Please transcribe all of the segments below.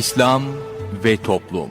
İslam ve Toplum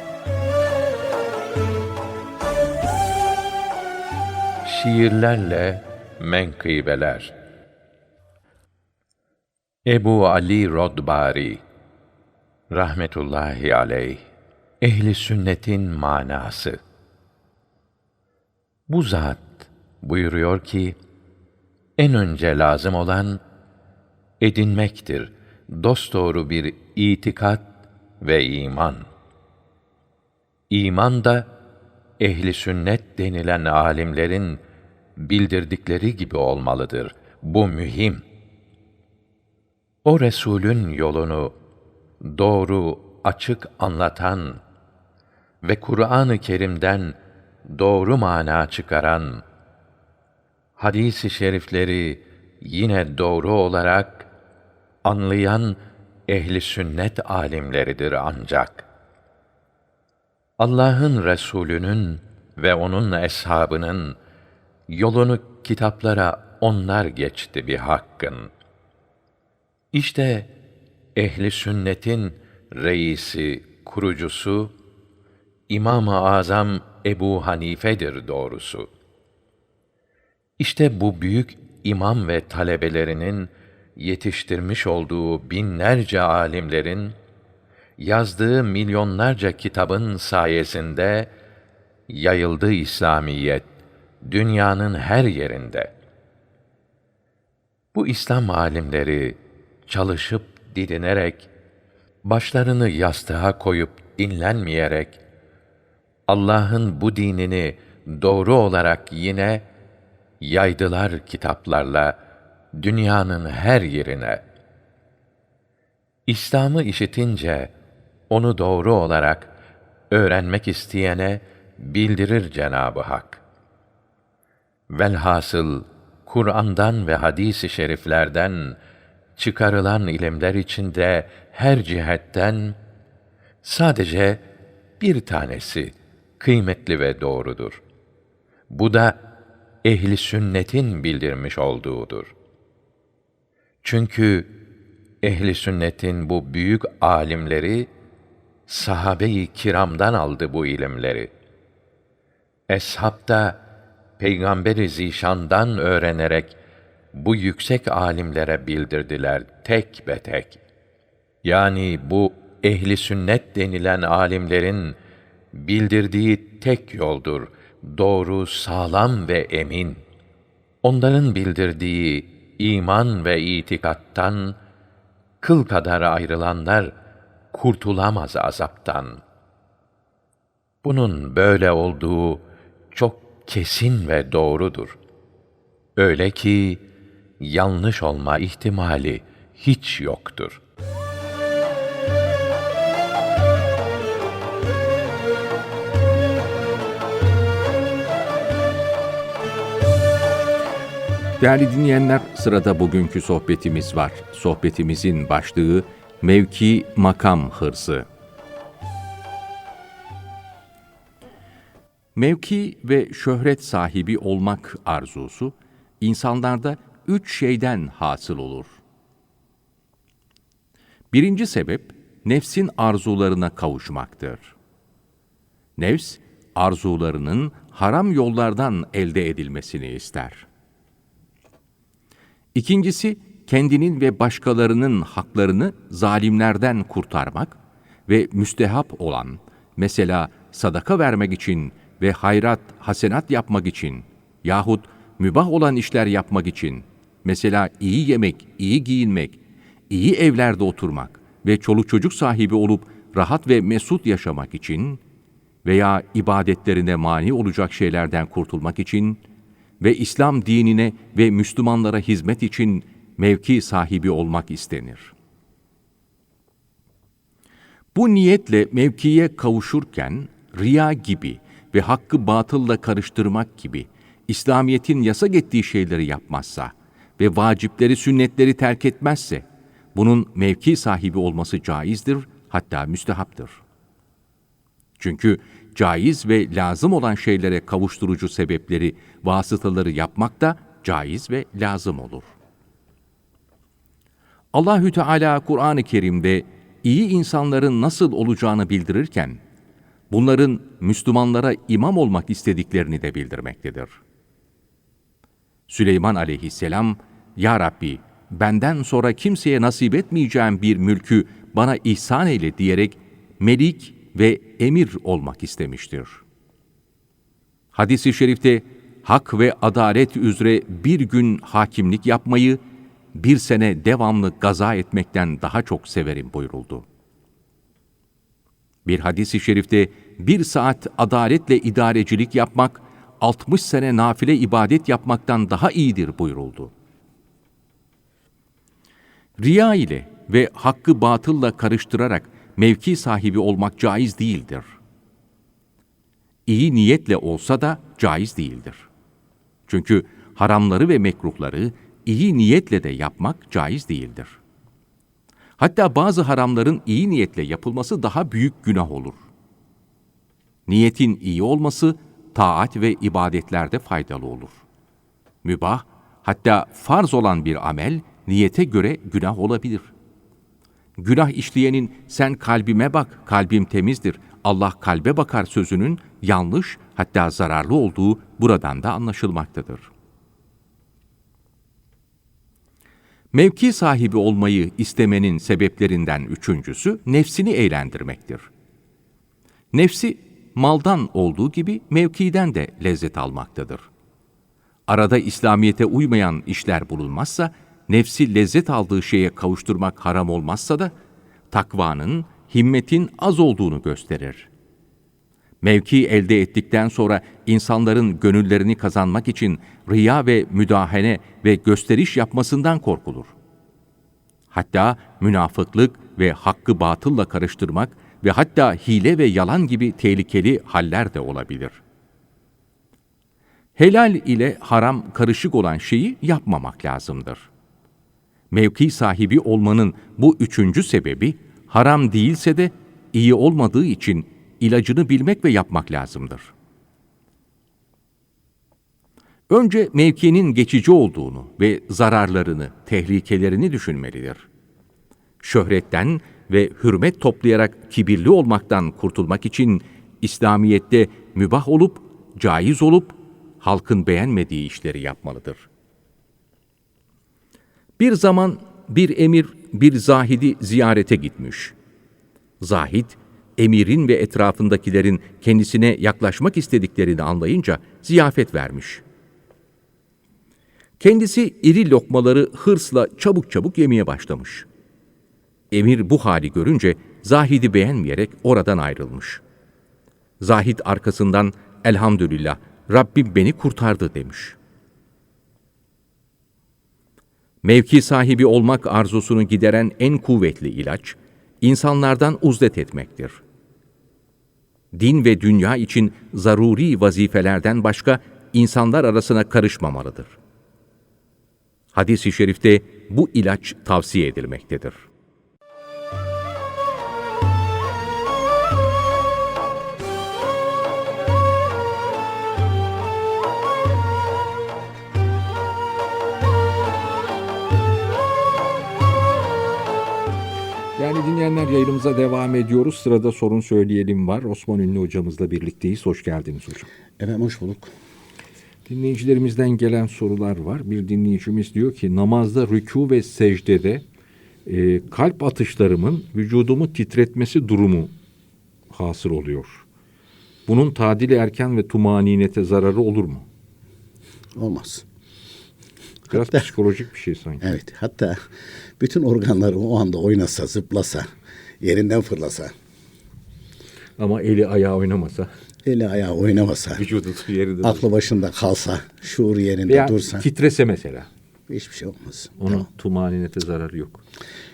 Şiirlerle Menkıbeler Ebu Ali Rodbari Rahmetullahi aleyh Ehli sünnetin manası Bu zat buyuruyor ki, en önce lazım olan edinmektir dosdoğru bir itikat ve iman. İman da ehli sünnet denilen alimlerin bildirdikleri gibi olmalıdır. Bu mühim. O Resulün yolunu doğru, açık anlatan ve Kur'an-ı Kerim'den doğru mana çıkaran hadis-i şerifleri yine doğru olarak anlayan ehli sünnet alimleridir ancak. Allah'ın Resulü'nün ve onun eshabının yolunu kitaplara onlar geçti bir hakkın. İşte ehli sünnetin reisi, kurucusu İmam-ı Azam Ebu Hanife'dir doğrusu. İşte bu büyük imam ve talebelerinin yetiştirmiş olduğu binlerce alimlerin yazdığı milyonlarca kitabın sayesinde yayıldı İslamiyet dünyanın her yerinde. Bu İslam alimleri çalışıp didinerek başlarını yastığa koyup dinlenmeyerek Allah'ın bu dinini doğru olarak yine yaydılar kitaplarla dünyanın her yerine. İslam'ı işitince onu doğru olarak öğrenmek isteyene bildirir Cenabı Hak. Velhasıl Kur'an'dan ve hadis-i şeriflerden çıkarılan ilimler içinde her cihetten sadece bir tanesi kıymetli ve doğrudur. Bu da ehli sünnetin bildirmiş olduğudur. Çünkü ehli sünnetin bu büyük alimleri sahabe-i kiramdan aldı bu ilimleri. Eshab da Peygamber-i Zişan'dan öğrenerek bu yüksek alimlere bildirdiler tek be tek. Yani bu ehli sünnet denilen alimlerin bildirdiği tek yoldur. Doğru, sağlam ve emin. Onların bildirdiği iman ve itikattan kıl kadar ayrılanlar kurtulamaz azaptan. Bunun böyle olduğu çok kesin ve doğrudur. Öyle ki yanlış olma ihtimali hiç yoktur. Değerli dinleyenler, sırada bugünkü sohbetimiz var. Sohbetimizin başlığı mevki makam hırsı. Mevki ve şöhret sahibi olmak arzusu insanlarda üç şeyden hasıl olur. Birinci sebep nefsin arzularına kavuşmaktır. Nefs arzularının haram yollardan elde edilmesini ister. İkincisi kendinin ve başkalarının haklarını zalimlerden kurtarmak ve müstehap olan mesela sadaka vermek için ve hayrat, hasenat yapmak için yahut mübah olan işler yapmak için mesela iyi yemek, iyi giyinmek, iyi evlerde oturmak ve çoluk çocuk sahibi olup rahat ve mesut yaşamak için veya ibadetlerine mani olacak şeylerden kurtulmak için ve İslam dinine ve Müslümanlara hizmet için mevki sahibi olmak istenir. Bu niyetle mevkiye kavuşurken riya gibi ve hakkı batılla karıştırmak gibi İslamiyet'in yasak ettiği şeyleri yapmazsa ve vacipleri sünnetleri terk etmezse bunun mevki sahibi olması caizdir hatta müstehaptır. Çünkü caiz ve lazım olan şeylere kavuşturucu sebepleri, vasıtaları yapmak da caiz ve lazım olur. Allahü Teala Kur'an-ı Kerim'de iyi insanların nasıl olacağını bildirirken bunların Müslümanlara imam olmak istediklerini de bildirmektedir. Süleyman aleyhisselam, Ya Rabbi, benden sonra kimseye nasip etmeyeceğim bir mülkü bana ihsan eyle diyerek melik ve emir olmak istemiştir. Hadis-i şerifte hak ve adalet üzere bir gün hakimlik yapmayı, bir sene devamlı gaza etmekten daha çok severim buyuruldu. Bir hadis-i şerifte bir saat adaletle idarecilik yapmak, 60 sene nafile ibadet yapmaktan daha iyidir buyuruldu. Riya ile ve hakkı batılla karıştırarak mevki sahibi olmak caiz değildir. İyi niyetle olsa da caiz değildir. Çünkü haramları ve mekruhları iyi niyetle de yapmak caiz değildir. Hatta bazı haramların iyi niyetle yapılması daha büyük günah olur. Niyetin iyi olması taat ve ibadetlerde faydalı olur. Mübah, hatta farz olan bir amel niyete göre günah olabilir. Günah işleyenin sen kalbime bak, kalbim temizdir, Allah kalbe bakar sözünün yanlış hatta zararlı olduğu buradan da anlaşılmaktadır. Mevki sahibi olmayı istemenin sebeplerinden üçüncüsü nefsini eğlendirmektir. Nefsi maldan olduğu gibi mevkiden de lezzet almaktadır. Arada İslamiyete uymayan işler bulunmazsa, nefsi lezzet aldığı şeye kavuşturmak haram olmazsa da, takvanın, himmetin az olduğunu gösterir. Mevki elde ettikten sonra insanların gönüllerini kazanmak için riya ve müdahene ve gösteriş yapmasından korkulur. Hatta münafıklık ve hakkı batılla karıştırmak ve hatta hile ve yalan gibi tehlikeli haller de olabilir. Helal ile haram karışık olan şeyi yapmamak lazımdır. Mevki sahibi olmanın bu üçüncü sebebi, haram değilse de iyi olmadığı için ilacını bilmek ve yapmak lazımdır. Önce mevkinin geçici olduğunu ve zararlarını, tehlikelerini düşünmelidir. Şöhretten ve hürmet toplayarak kibirli olmaktan kurtulmak için İslamiyet'te mübah olup, caiz olup, halkın beğenmediği işleri yapmalıdır. Bir zaman bir emir bir zahidi ziyarete gitmiş. Zahid, emirin ve etrafındakilerin kendisine yaklaşmak istediklerini anlayınca ziyafet vermiş. Kendisi iri lokmaları hırsla çabuk çabuk yemeye başlamış. Emir bu hali görünce Zahid'i beğenmeyerek oradan ayrılmış. Zahid arkasından elhamdülillah Rabbim beni kurtardı demiş. Mevki sahibi olmak arzusunu gideren en kuvvetli ilaç, insanlardan uzdet etmektir. Din ve dünya için zaruri vazifelerden başka insanlar arasına karışmamalıdır. Hadis-i şerifte bu ilaç tavsiye edilmektedir. Yani dinleyenler yayınımıza devam ediyoruz. Sırada sorun söyleyelim var. Osman Ünlü hocamızla birlikteyiz. Hoş geldiniz hocam. Efendim hoş bulduk. Dinleyicilerimizden gelen sorular var. Bir dinleyicimiz diyor ki namazda rükû ve secdede e, kalp atışlarımın vücudumu titretmesi durumu hasıl oluyor. Bunun tadili erken ve tumaninete zararı olur mu? Olmaz. Biraz Hatta- psikolojik bir şey sanki. Evet hatta bütün organlarım o anda oynasa, zıplasa, yerinden fırlasa Ama eli ayağı oynamasa, Eli ayağı oynamasa, vücudu yerinde aklı başında kalsa, şuur yerinde veya dursa titrese mesela. hiçbir şey olmaz. Ona Tamam. tumaninete zararı yok.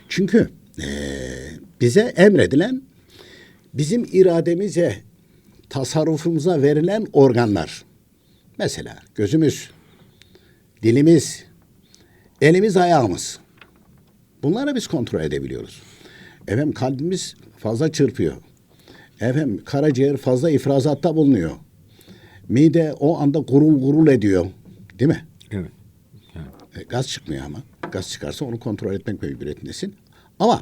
Çünkü eee, bize emredilen bizim irademize, tasarrufumuza verilen organlar. Mesela gözümüz, dilimiz, elimiz, ayağımız. Bunları biz kontrol edebiliyoruz. Efendim kalbimiz fazla çırpıyor. Efendim karaciğer fazla ifrazatta bulunuyor. Mide o anda gurul gurul ediyor. Değil mi? Evet. E, gaz çıkmıyor ama. Gaz çıkarsa onu kontrol etmek mecburiyetindesin. Ama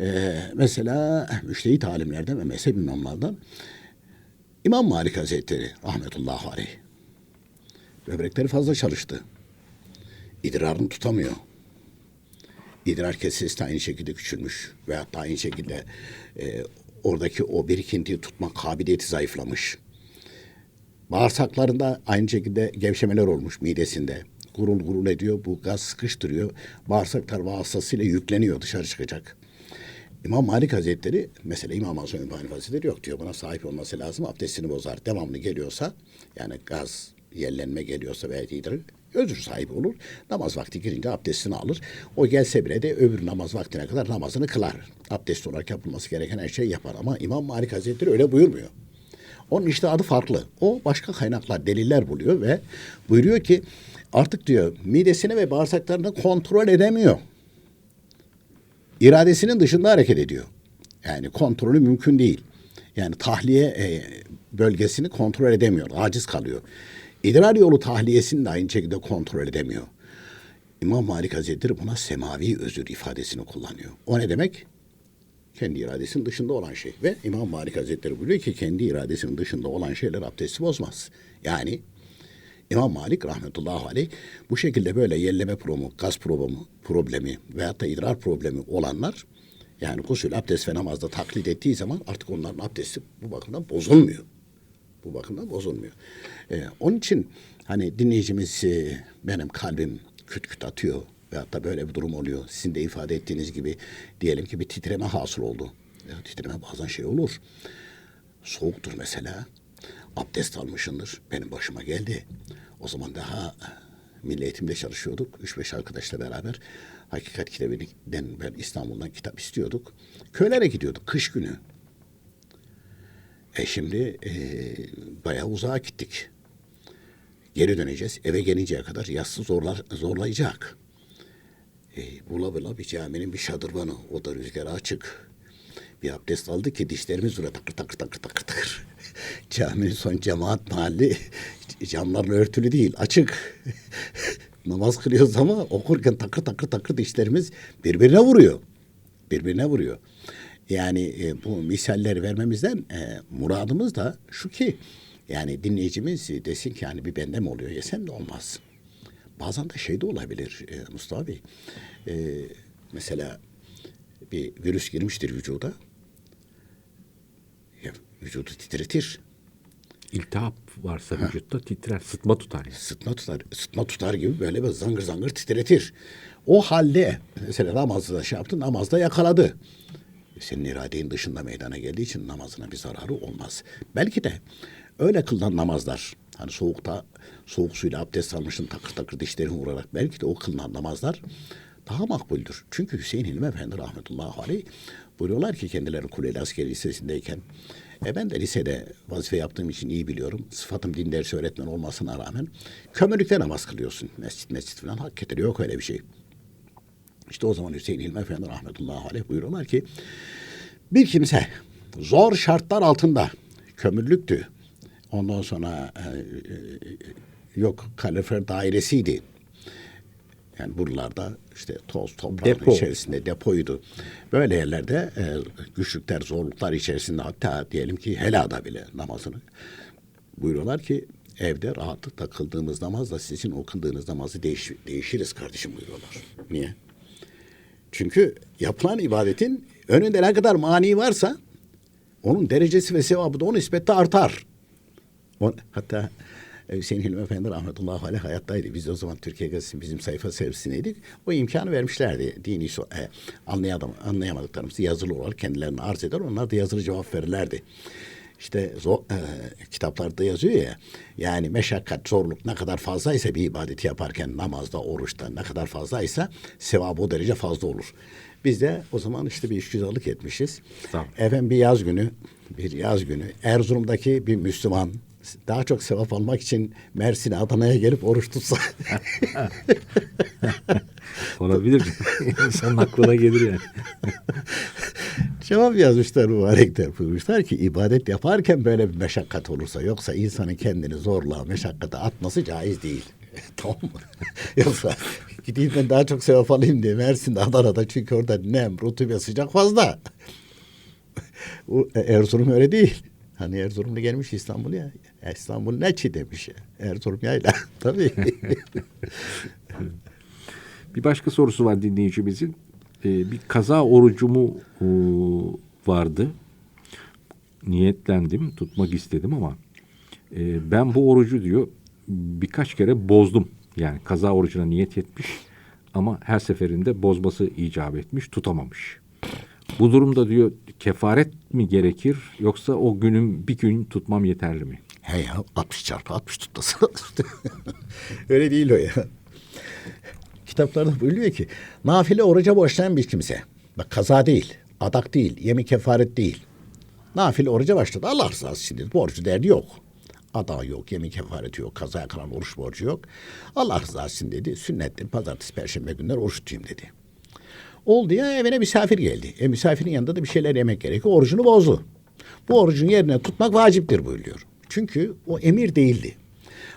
e, mesela müştehit alimlerden ve mezhep imamlardan İmam Malik Hazretleri rahmetullahi aleyh. Böbrekleri fazla çalıştı. İdrarını tutamıyor. İdrar kesesi de aynı şekilde küçülmüş. Veyahut da aynı şekilde e, oradaki o birikintiyi tutma kabiliyeti zayıflamış. Bağırsaklarında aynı şekilde gevşemeler olmuş midesinde. Gurul gurul ediyor. Bu gaz sıkıştırıyor. Bağırsaklar vasıtasıyla yükleniyor dışarı çıkacak. İmam Malik Hazretleri mesela İmam Azam İbn Hanife Hazretleri yok diyor. Buna sahip olması lazım. Abdestini bozar. Devamlı geliyorsa yani gaz yerlenme geliyorsa veya idrar özür sahibi olur. Namaz vakti girince abdestini alır. O gelse bile de öbür namaz vaktine kadar namazını kılar. Abdest olarak yapılması gereken her şeyi yapar. Ama İmam Malik Hazretleri öyle buyurmuyor. Onun işte adı farklı. O başka kaynaklar, deliller buluyor ve buyuruyor ki artık diyor midesini ve bağırsaklarını kontrol edemiyor. İradesinin dışında hareket ediyor. Yani kontrolü mümkün değil. Yani tahliye e, bölgesini kontrol edemiyor. Aciz kalıyor. İdrar yolu tahliyesini de aynı şekilde kontrol edemiyor. İmam Malik Hazretleri buna semavi özür ifadesini kullanıyor. O ne demek? kendi iradesinin dışında olan şey. Ve İmam Malik Hazretleri buyuruyor ki kendi iradesinin dışında olan şeyler abdesti bozmaz. Yani İmam Malik rahmetullahi aleyh bu şekilde böyle yelleme problemi, gaz problemi, problemi veyahut da idrar problemi olanlar yani gusül, abdest ve namazda taklit ettiği zaman artık onların abdesti bu bakımdan bozulmuyor. Bu bakımdan bozulmuyor. Ee, onun için hani dinleyicimiz e, benim kalbim küt küt atıyor veyahut da böyle bir durum oluyor. Sizin de ifade ettiğiniz gibi diyelim ki bir titreme hasıl oldu. Ya, titreme bazen şey olur. Soğuktur mesela. Abdest almışındır. Benim başıma geldi. O zaman daha e, milli eğitimde çalışıyorduk. Üç beş arkadaşla beraber Hakikat Kitabi'nden ben İstanbul'dan kitap istiyorduk. Köylere gidiyorduk kış günü. E şimdi e, bayağı uzağa gittik. Geri döneceğiz. Eve gelinceye kadar yassı zorlar, zorlayacak. E, bula bula bir caminin bir şadırvanı. O da rüzgara açık. Bir abdest aldı ki dişlerimiz böyle takır takır takır takır takır. caminin son cemaat mahalli camlarla örtülü değil açık. Namaz kılıyoruz ama okurken takır takır takır dişlerimiz birbirine vuruyor. Birbirine vuruyor. Yani e, bu misalleri vermemizden e, muradımız da şu ki yani dinleyicimiz desin ki yani bir bende mi oluyor? Yesen de olmaz. Bazen de şey de olabilir e, Mustafa Bey. E, mesela bir virüs girmiştir vücuda. Ya, vücudu titretir. İltihap varsa vücutta titrer, sıtma tutar. Yani. Sıtma tutar, sıtma tutar gibi böyle bir zangır zangır titretir. O halde mesela namazda şey yaptı, namazda yakaladı. Senin iradenin dışında meydana geldiği için namazına bir zararı olmaz. Belki de öyle kılınan namazlar, hani soğukta soğuk suyla abdest almışsın takır takır dişlerin vurarak belki de o kılınan namazlar daha makbuldür. Çünkü Hüseyin Hilmi Efendi rahmetullahi aleyh buyuruyorlar ki kendileri Kuleli Askeri Lisesi'ndeyken e ben de lisede vazife yaptığım için iyi biliyorum. Sıfatım din dersi öğretmen olmasına rağmen kömürlükte namaz kılıyorsun. Mescit mescit falan hakikaten yok öyle bir şey. İşte o zaman Hüseyin İlmi Efendi rahmetullahi aleyh buyuruyorlar ki bir kimse zor şartlar altında kömürlüktü. Ondan sonra e, e, yok kalorifer dairesiydi. Yani buralarda işte toz toprağın Depo. içerisinde depoydu. Böyle yerlerde e, güçlükler, zorluklar içerisinde hatta diyelim ki helada bile namazını buyuruyorlar ki evde rahatlıkla kıldığımız namazla sizin o kıldığınız namazı değiş, değişiriz kardeşim buyuruyorlar. Niye? Çünkü yapılan ibadetin önünde ne kadar mani varsa onun derecesi ve sevabı da o nispette artar. Hatta E, Hüseyin Hilmi Efendi rahmetullahi aleyh hayattaydı. Biz de o zaman Türkiye Gazetesi'nin bizim sayfa servisindeydik. O imkanı vermişlerdi. Dini so- e, anlayamadıklarımızı yazılı olarak kendilerine arz eder. Onlar da yazılı cevap verirlerdi. İşte zor, e, kitaplarda yazıyor ya yani meşakkat zorluk ne kadar fazlaysa bir ibadeti yaparken namazda oruçta ne kadar fazlaysa sevabı o derece fazla olur. Biz de o zaman işte bir işgüzarlık etmişiz. Tamam. Efendim bir yaz günü bir yaz günü Erzurum'daki bir Müslüman daha çok sevap almak için Mersin'e Adana'ya gelip oruç tutsa Olabilir. İnsanın aklına gelir yani. cevap yazmışlar mübarekler buyurmuşlar ki ibadet yaparken böyle bir meşakkat olursa yoksa insanın kendini zorla meşakkate atması caiz değil. tamam mı? yoksa gideyim ben daha çok sevap alayım diye Mersin'de Adana'da çünkü orada nem, rutubet, sıcak fazla. E, Erzurum öyle değil. Hani Erzurumlu gelmiş İstanbul'a. İstanbul ne çi demiş ya. Erzurum yayla. Tabii. Bir başka sorusu var dinleyicimizin. Ee, bir kaza orucumu e, vardı. Niyetlendim, tutmak istedim ama e, ben bu orucu diyor birkaç kere bozdum. Yani kaza orucuna niyet etmiş ama her seferinde bozması icap etmiş, tutamamış. Bu durumda diyor kefaret mi gerekir yoksa o günün bir gün tutmam yeterli mi? He ya 60 çarpı 60 tutmasın. Öyle değil o ya. Kitaplarda buyuruyor ki nafile oruca başlayan bir kimse. Bak kaza değil, adak değil, yemin kefaret değil. Nafile oruca başladı. Allah rızası için. Borcu derdi yok. Ada yok, yemin kefareti yok, kaza kalan oruç borcu yok. Allah rızası için dedi. Sünnettir, pazartesi, perşembe günler oruç tutayım dedi. Oldu ya evine misafir geldi. E misafirin yanında da bir şeyler yemek gerekiyor. Orucunu bozdu. Bu orucun yerine tutmak vaciptir buyuruyor. Çünkü o emir değildi.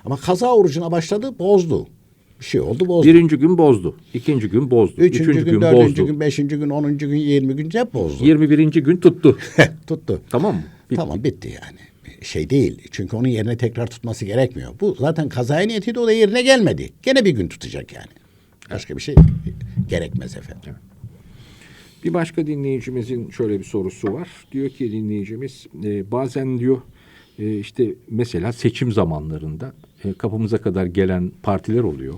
Ama kaza orucuna başladı bozdu. Bir şey oldu bozdu. Birinci gün bozdu, ikinci gün bozdu, Üçüncü üçüncü gün, gün, dördüncü bozdu. gün, beşinci gün, onuncu gün, yirmi gün hep bozdu. 21. gün tuttu. Tuttu. tamam mı? Bitti. Tamam bitti yani. Şey değil. Çünkü onun yerine tekrar tutması gerekmiyor. Bu zaten kazaya niyetiydi o da yerine gelmedi. Gene bir gün tutacak yani. Başka bir şey gerekmez efendim. Bir başka dinleyicimizin şöyle bir sorusu var. Diyor ki dinleyicimiz e, bazen diyor e, işte mesela seçim zamanlarında e, kapımıza kadar gelen partiler oluyor.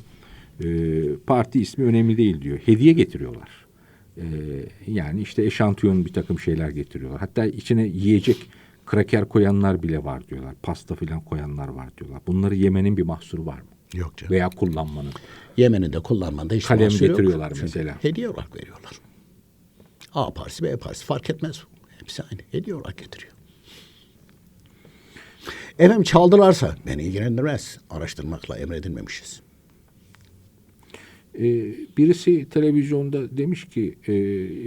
E, parti ismi önemli değil diyor. Hediye getiriyorlar. E, yani işte eşantiyon bir takım şeyler getiriyorlar. Hatta içine yiyecek kraker koyanlar bile var diyorlar. Pasta filan koyanlar var diyorlar. Bunları yemenin bir mahsuru var mı? Yok canım. Veya kullanmanın. Yemen'i de kullanmanda hiç Kalem mahsur yok. getiriyorlar Çünkü mesela. Hediye olarak veriyorlar. A partisi B partisi fark etmez. Hepsi aynı. Hediye olarak getiriyor. Efendim çaldılarsa beni ilgilendirmez. Araştırmakla emredilmemişiz. Ee, birisi televizyonda demiş ki e,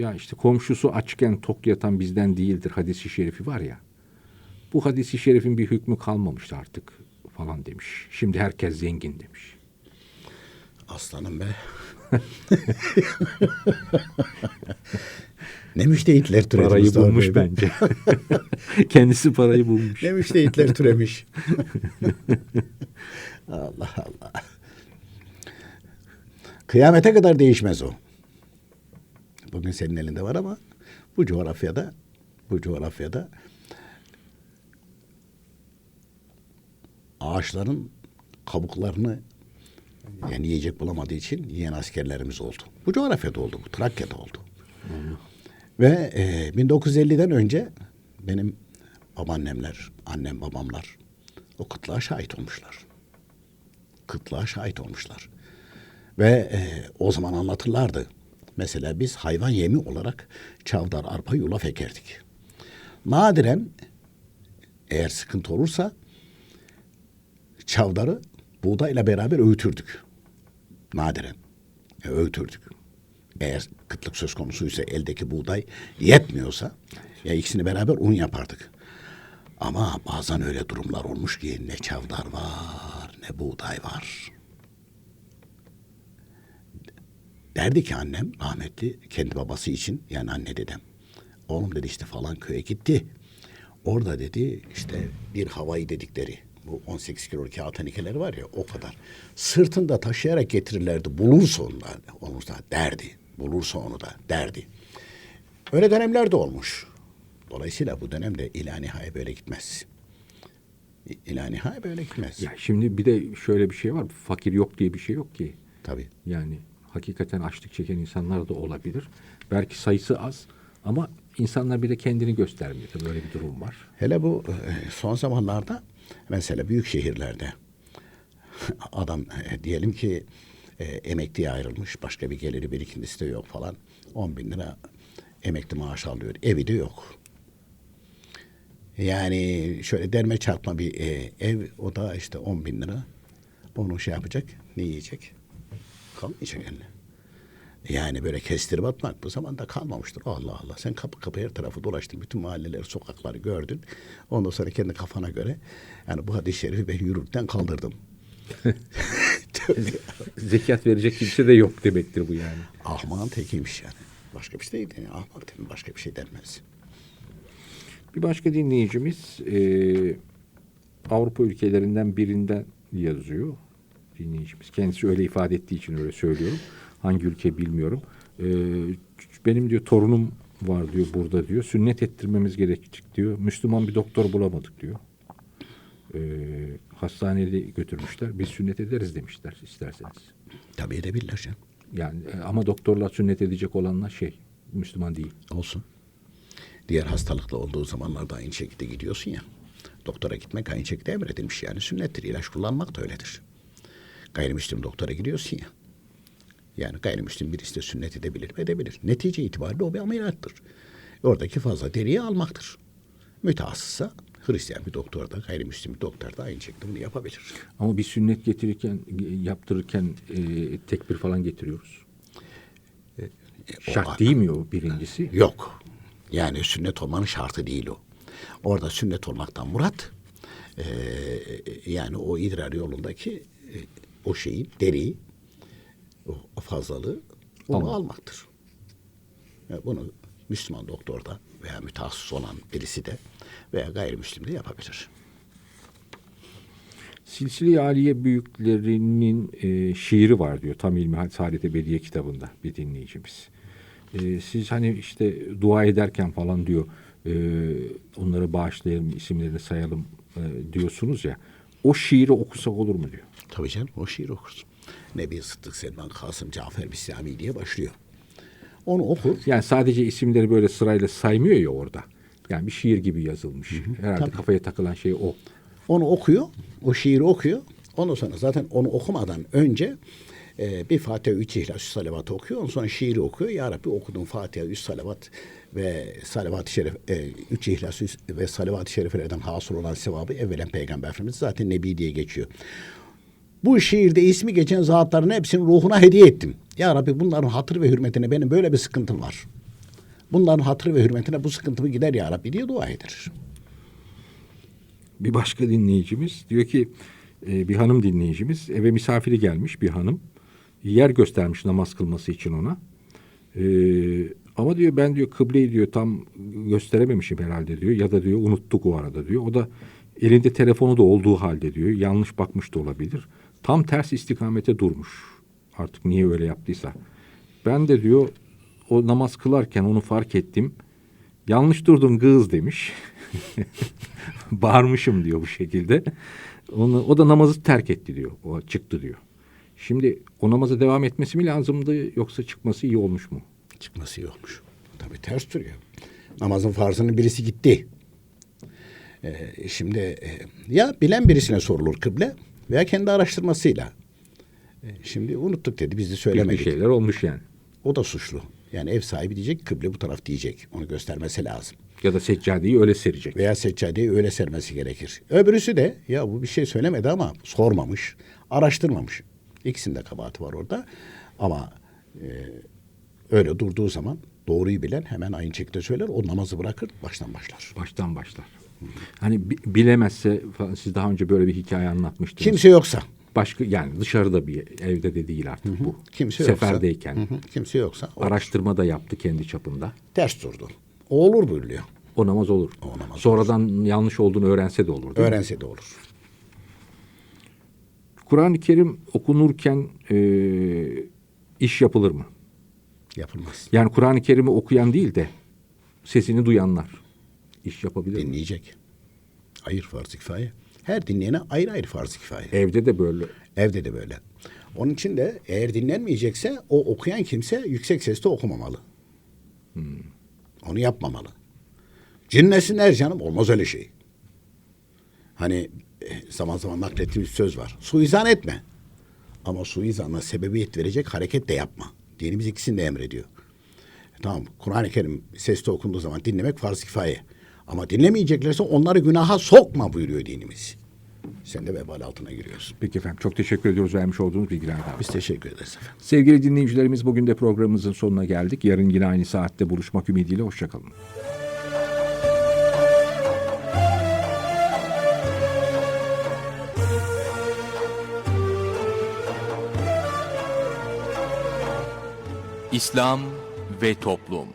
ya işte komşusu açken tok yatan bizden değildir hadisi şerifi var ya. Bu hadisi şerifin bir hükmü kalmamıştı artık falan demiş. Şimdi herkes zengin demiş. Aslanım be. ne müştehitler türedi Parayı Mustafa bulmuş Bey. bence. Kendisi parayı bulmuş. Ne müştehitler türemiş. Allah Allah. Kıyamete kadar değişmez o. Bugün senin elinde var ama bu coğrafyada bu coğrafyada ağaçların kabuklarını yani yiyecek bulamadığı için yiyen askerlerimiz oldu. Bu coğrafyada oldu, bu Trakya'da oldu. Ve e, 1950'den önce benim babaannemler, annem babamlar o kıtlığa şahit olmuşlar. Kıtlığa şahit olmuşlar. Ve e, o zaman anlatırlardı. Mesela biz hayvan yemi olarak çavdar, arpa, yulaf ekerdik. Nadiren eğer sıkıntı olursa çavdarı buğdayla beraber öğütürdük. Nadiren e, öğütürdük. Eğer kıtlık söz konusuysa eldeki buğday yetmiyorsa ya ikisini beraber un yapardık. Ama bazen öyle durumlar olmuş ki ne çavdar var ne buğday var. Derdi ki annem rahmetli kendi babası için yani anne dedem. Oğlum dedi işte falan köye gitti. Orada dedi işte bir havayı dedikleri bu 18 kilo kağıt tenikeleri var ya o kadar. Sırtında taşıyarak getirirlerdi. Bulursa onu da, onu da derdi. Bulursa onu da derdi. Öyle dönemler de olmuş. Dolayısıyla bu dönemde ila nihaya böyle gitmez. İla nihai böyle gitmez. Ya şimdi bir de şöyle bir şey var. Fakir yok diye bir şey yok ki. Tabii. Yani hakikaten açlık çeken insanlar da olabilir. Belki sayısı az ama insanlar bir de kendini göstermiyor. Tabii Böyle bir durum var. Hele bu e, son zamanlarda mesela büyük şehirlerde adam e, diyelim ki e, emekliye ayrılmış başka bir geliri birikintisi de yok falan 10 bin lira emekli maaş alıyor evi de yok. Yani şöyle derme çarpma bir e, ev o da işte 10 bin lira onu şey yapacak ne yiyecek kalmayacak eline. Yani böyle kestirip atmak bu zamanda kalmamıştır. Allah Allah. Sen kapı kapı her tarafı dolaştın. Bütün mahalleleri, sokakları gördün. Ondan sonra kendi kafana göre yani bu hadis-i şerifi ben yürürken kaldırdım. Zekat verecek kimse de yok demektir bu yani. Ahmağın tekiymiş yani. Başka bir şey değil. Yani ahmak demek başka bir şey denmez. Bir başka dinleyicimiz e, Avrupa ülkelerinden birinden yazıyor. Dinleyicimiz. Kendisi öyle ifade ettiği için öyle söylüyorum. Hangi ülke bilmiyorum. E, benim diyor torunum var diyor burada diyor. Sünnet ettirmemiz gerekecek diyor. Müslüman bir doktor bulamadık diyor. E, hastanede götürmüşler. Biz sünnet ederiz demişler isterseniz. Tabii edebilirler canım. Yani e, ama doktorlar sünnet edecek olanlar şey Müslüman değil. Olsun. Diğer hastalıklı olduğu zamanlarda aynı şekilde gidiyorsun ya. Doktora gitmek aynı şekilde emredilmiş yani sünnettir. İlaç kullanmak da öyledir. Gayrimüslim doktora gidiyorsun ya. Yani gayrimüslim birisi de sünnet edebilir mi? Edebilir. Netice itibariyle o bir ameliyattır. Oradaki fazla deriyi almaktır. Mütehassısa Hristiyan bir doktor da gayrimüslim bir doktor da aynı şekilde bunu yapabilir. Ama bir sünnet getirirken, yaptırırken e, tekbir falan getiriyoruz. o- Şart değil mi o birincisi? Yok. Yani sünnet olmanın şartı değil o. Orada sünnet olmaktan murat eee, yani o idrar yolundaki e, o şeyi, deriyi, o, fazlalığı onu Almak. almaktır. Yani bunu Müslüman doktor da veya mütehassıs olan birisi de veya gayrimüslim de yapabilir. Silsile-i Aliye büyüklerinin e, şiiri var diyor. Tam İlmihal Saadet Ebediye kitabında bir dinleyicimiz. E, siz hani işte dua ederken falan diyor e, onları bağışlayalım, isimlerini sayalım e, diyorsunuz ya. O şiiri okusak olur mu diyor. Tabii canım o şiir okursun. Nebi Sıddık Selman Kasım Cafer Bislami diye başlıyor. Onu okur. Yani sadece isimleri böyle sırayla saymıyor ya orada. Yani bir şiir gibi yazılmış. Herhalde Tabii. kafaya takılan şey o. Onu okuyor, o şiiri okuyor. Ondan sonra zaten onu okumadan önce e, bir Fatiha, üç İhlas, üç salavat okuyor. Ondan sonra şiiri okuyor. Ya Rabbi okudum Fatiha, üç salavat ve salavat-ı şerif, e, üç İhlas ve salavat-ı şerifelerden hasıl olan sevabı evvelen Peygamber Efendimiz zaten Nebi diye geçiyor. Bu şiirde ismi geçen zatların hepsini ruhuna hediye ettim. Ya Rabbi bunların hatır ve hürmetine benim böyle bir sıkıntım var. Bunların hatır ve hürmetine bu sıkıntımı gider ya Rabbi diye dua eder. Bir başka dinleyicimiz diyor ki e, bir hanım dinleyicimiz eve misafiri gelmiş bir hanım. Yer göstermiş namaz kılması için ona. E, ama diyor ben diyor kıbleyi diyor tam gösterememişim herhalde diyor. Ya da diyor unuttuk o arada diyor. O da elinde telefonu da olduğu halde diyor. Yanlış bakmış da olabilir. Tam ters istikamete durmuş. Artık niye öyle yaptıysa. Ben de diyor o namaz kılarken onu fark ettim. Yanlış durdun kız demiş. Bağırmışım diyor bu şekilde. Onu, o da namazı terk etti diyor. O çıktı diyor. Şimdi o namaza devam etmesi mi lazımdı yoksa çıkması iyi olmuş mu? Çıkması iyi olmuş. Tabii ters duruyor. Namazın farzının birisi gitti. Ee, şimdi e, ya bilen birisine sorulur kıble veya kendi araştırmasıyla. E, şimdi unuttuk dedi biz de Bir şeyler olmuş yani. O da suçlu. Yani ev sahibi diyecek kıble bu taraf diyecek. Onu göstermesi lazım. Ya da seccadeyi öyle serecek. Veya seccadeyi öyle sermesi gerekir. Öbürüsü de ya bu bir şey söylemedi ama sormamış, araştırmamış. İkisinde kabahati var orada. Ama e, öyle durduğu zaman doğruyu bilen hemen aynı şekilde söyler. O namazı bırakır, baştan başlar. Baştan başlar. Hani bi- bilemezse falan, siz daha önce böyle bir hikaye anlatmıştınız. Kimse yoksa, Başka yani dışarıda bir evde de değil artık bu. kimse yoksa. Seferdeyken Hı hı, kimse yoksa o araştırma da yaptı kendi çapında. ters durdu. O olur buyuruyor. O namaz olur. O namaz Sonradan yanlış olduğunu öğrense de olur. değil mi? Öğrense de olur. Kur'an-ı Kerim okunurken e, iş yapılır mı? Yapılmaz. Yani Kur'an-ı Kerim'i okuyan değil de sesini duyanlar iş yapabilir? Dinleyecek. Hayır farz-ı kifaye. Her dinleyene ayrı ayrı farz-ı kifaye. Evde de böyle. Evde de böyle. Onun için de eğer dinlenmeyecekse o okuyan kimse yüksek sesle okumamalı. Onu yapmamalı. Cinlesinler canım olmaz öyle şey. Hani eh, zaman zaman naklettiğimiz söz var. Suizan etme. Ama suizanla sebebiyet verecek hareket de yapma. Dinimiz ikisini de emrediyor. Tamam Kur'an-ı Kerim sesli okunduğu zaman dinlemek farz kifaye. Ama dinlemeyeceklerse onları günaha sokma buyuruyor dinimiz. Sen de vebal altına giriyorsun. Peki efendim çok teşekkür ediyoruz vermiş olduğunuz bilgilerden. Biz teşekkür ederiz efendim. Sevgili dinleyicilerimiz bugün de programımızın sonuna geldik. Yarın yine aynı saatte buluşmak ümidiyle hoşçakalın. İslam ve Toplum